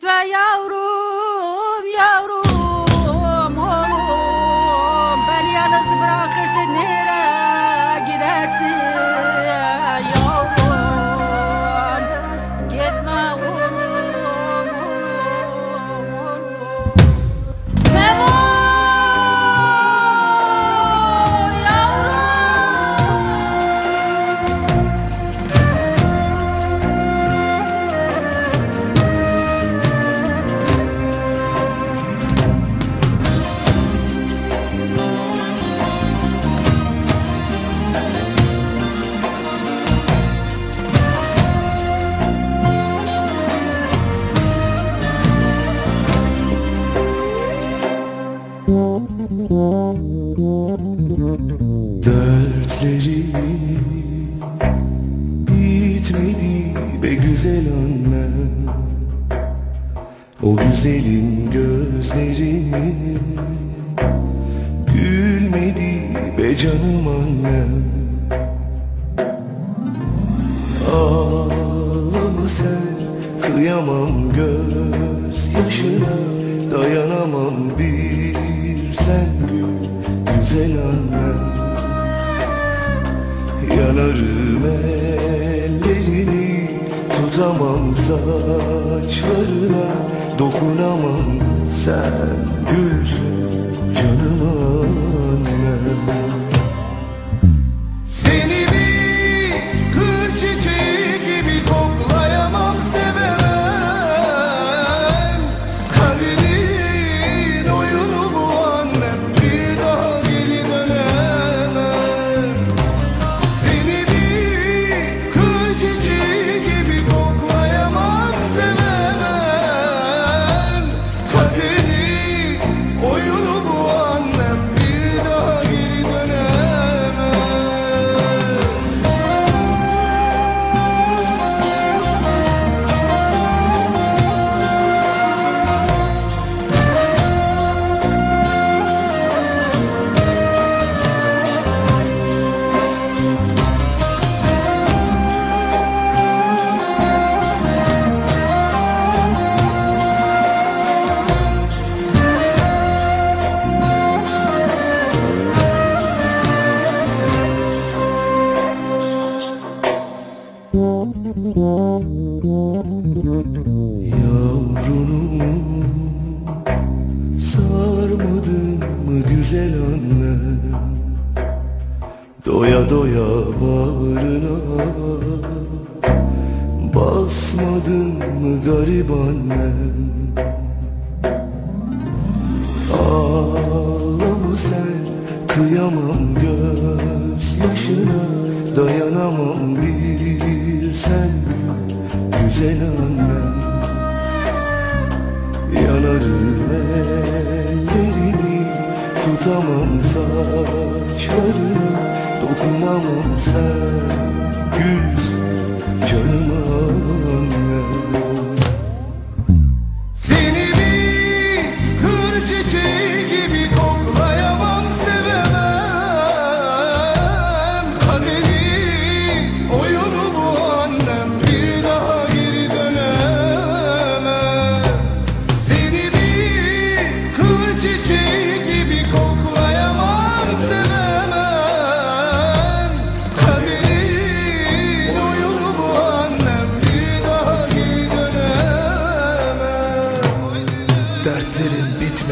توایا ورو Dertleri bitmedi be güzel annem O güzelim gözleri Gülmedi be canım annem Ağlama sen kıyamam göz yaşına Dayanamam bir sen gül güzel annem Yanarım ellerini Tutamam saçlarına Dokunamam sen gülsün Yavrunu sarmadın mı güzel annem Doya doya bağrına Basmadın mı garip annem Ağlama sen kıyamam gözyaşına Dayanamam bir sen güzel annem Yanarım ellerini Tutamam saçlarına Dokunamam sen. Gülsün canım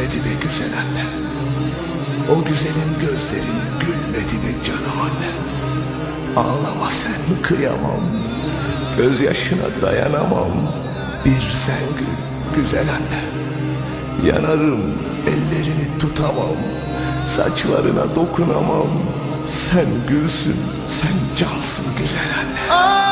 Bitmedi be güzel anne? O güzelim gözlerin gülmedi mi canım anne? Ağlama sen kıyamam. Gözyaşına dayanamam. Bir sen gül güzel anne. Yanarım ellerini tutamam. Saçlarına dokunamam. Sen gülsün sen cansın güzel anne. Ah